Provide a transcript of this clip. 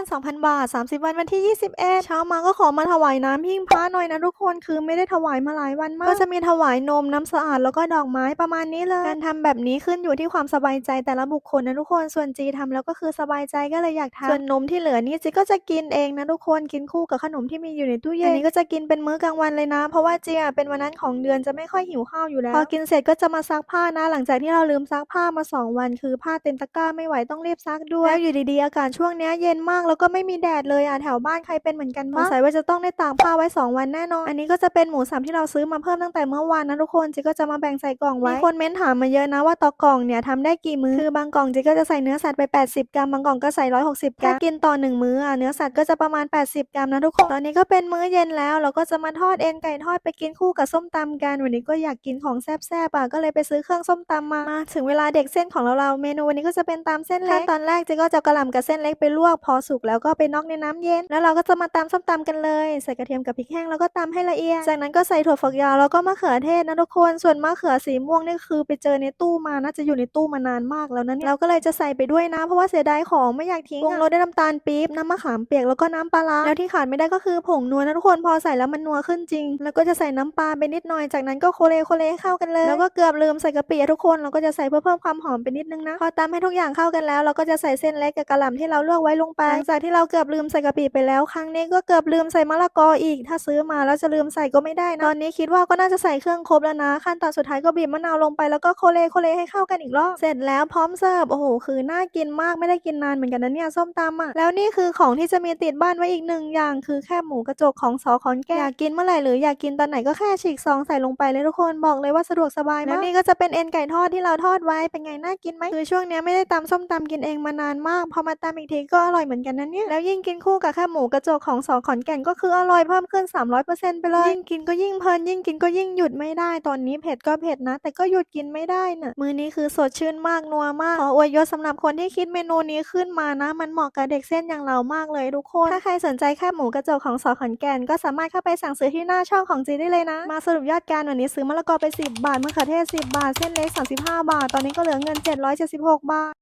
ง2,000 บาท 30 วันวันที่ 21 เช้ามาก็ขอมาถวายน้ำหิ้งพระหน่อยนะทุกคนคือไม่ได้ถวายมาหลายวันมาก ก็จะมีถวายนมน้ำสะอาดแล้วก็ดอกไม้ประมาณนี้เลยการทำแบบนี้ขึ้นอยู่ที่ความสบายใจแต่ละบุคคลนะทุกคนส่วนจีทำแล้วก็คือสบายใจก็เลยอยากทำส่วนนมที่เหลือนี่จีก็จะกินเองนะทุกคนกินคู่กับขนมที่มีอยู่ในตู้เย็นอันนี้ก็จะกินเป็นมื้อกลางวันเลยนะ เพราะว่าจีอะเป็นวันนั้นของเดือนจะไม่ค่อยหิวข้าวอยู่แล้วพอกินเสร็จก็จะมาซักผ้านะ หลังจากที่เราลืมซักผ้ามาสองวัน คือผ้าเต็มตะกร้าไม่ไหวต้องรีบซักด้วยแล้วอยู่ดีๆ อากาศช่วงนี้เย็นมากแล้วก็ไม่มีแดดเลยอะแถวบ้านใครเป็นเหมือนกันบ้างสงสัยว่าจะต้องได้ตากผ้าไว้สองวันแน่นอน อันนี้ก็จะเป็นหมูสับที่เราซื้อมาเพิ่มตั้งแต่เมื่อวานนะทุกคนจีก็จะมาแบ่งใส่กล่องไว้มีคนเม้นถามมาเยอะนะว่าต่อกล่องเนี่ยทำได้กี่มื้อคือบางกล่องจีก็จะใส่เนื้อสัตว์ไป 80 กรัมบางกล่องก็ใส่ 160 กรัมถ้ากินต่อหนึ่งมื้ออะเนื้อสัตว์ก็จะประมาณ 80 กรัมนะทุกคนตอนนี้ก็เป็นมื้อเย็นแล้ว เราก็จะมาทอดเอ็นไก่ทอดไปกินคู่กับส้มตำกันวันนี้ก็อยากกินของแซ่บๆอะก็เลยไปซื้อเครื่องส้มตำมามาถึงเวลาเด็กเส้นของเราเราเมนูวันนี้ก็จะเป็นตำเส้นเล็กขั้นตอนแรกจีก็จะเอากระหล่ำกับเส้นเล็กไปลวกพอสุกแล้วก็ไปน็อกในน้ำเย็น แล้วเราก็จะมาตำส้มตำกันเลย ใส่กระเทียมกับพริกแห้งแล้วก็ตำให้ละเอียด จากนั้นก็ใส่ถั่วฝักยาวแล้วก็มะเขือเทศนะทุกคน ส่วนมะเขือสีม่วงนี่คือไปเจอในตู้มาน่าจะอยู่ในตู้มานานมากแล้วนะเนี่ยเราก็เลยจะใส่ไปด้วยนะเพราะว่าเสียดายของไม่อยากทิ้งปรุงรสด้วยน้ำตาลปี๊บน้ำมะขามเปียกแล้วก็น้ำปลาร้าแล้วที่ขาดไม่ได้ก็คือผงนัวนะทุกคนพอใส่แล้วมันนัวขึ้นจริง แล้วก็จะใส่น้ำปลาไปนิดหน่อยจากนั้นก็โคเลโคเลเข้ากันเลยแล้วก็เกือบลืมใส่กะปิทุกคนเราก็จะใส่เพื่อเพิ่มความหอมไปนิดนึงนะพอตำให้ทุกอย่างเข้ากันแล้ว เราก็จะใส่เส้นเล็กกับกะหล่ำที่เราลวกไว้ลงไปจากที่เราเกือบลืมใส่กะปิไปแล้วครั้งนี้ก็เกือบลืมใส่มะละกออีก ถ้าซื้อมาแล้วจะลืมใส่ก็ไม่ได้นะตอนนี้คิดว่าก็น่าจะใส่เครื่องครบแล้วนะ ขั้นตอนสุดท้ายก็บีบมะนาวลงไปแล้วก็โคเลโคเลให้เข้ากันอีกรอบเสร็จแล้วพร้อมเสิร์ฟโอ้โหคือน่ากินมากไม่ได้กินนานเหมือนกันนะเนี่ยส้มตำอะแล้วนี่คือของที่จะมีติดบ้านไว้อีกหนึ่งอย่าง คือแค่หมูกระจกของสอขอนแก่อยากกินเมื่อไหร่หรืออยากกินตอนไหนก็แค่ฉีกซองใส่ลงไปเลยทุกคนบอกเลยว่าสะดวกสบายมากแล้วนี่ก็จะเป็นเอ็นไก่ทอดที่เราทอดไว้เป็นไงน่ากินไหมคือช่วงเนี้ยไม่ได้ตำส้มตำกินเองมานานมากพอมาตำอีกทีก็อร่อยเหมือนกันนะเนี่ย แล้วยิ่งกินคู่กับแค่หมูกระจกของสอขอนแก่นก็คืออร่อยเพิ่มขึ้น 300%ไปเลย ยิ่งกินก็ยิ่งเพลิน ยิ่งกินก็ยิ่งหยุดไม่ได้ ตอนนี้เผ็ดก็เผ็ดนะ แต่ก็หยุดกินไม่ได้น่ะ มื้อนี้คือสดชื่นมากนัวมาก ขออวยยศสำหรับคนที่คิดเมนูนี้ขึ้นมานะ มันเหมาะกับเด็กเส้นอย่างเรามากเลยทุกคน ถ้าใครสนใจแค่หมูกระจกของสอขอนแก่นก็สามารถเข้าไปสั่งซื้อที่หน้าช่องของจีได้เลยนะ มาสรุปยอดการวันนี้ซื้อมะละกอไป 10 บาทมะเขือเทศ 10 บาท เส้นเล็ก35 บาท ตอนนี้ก็เหลือเงิน 776 บาท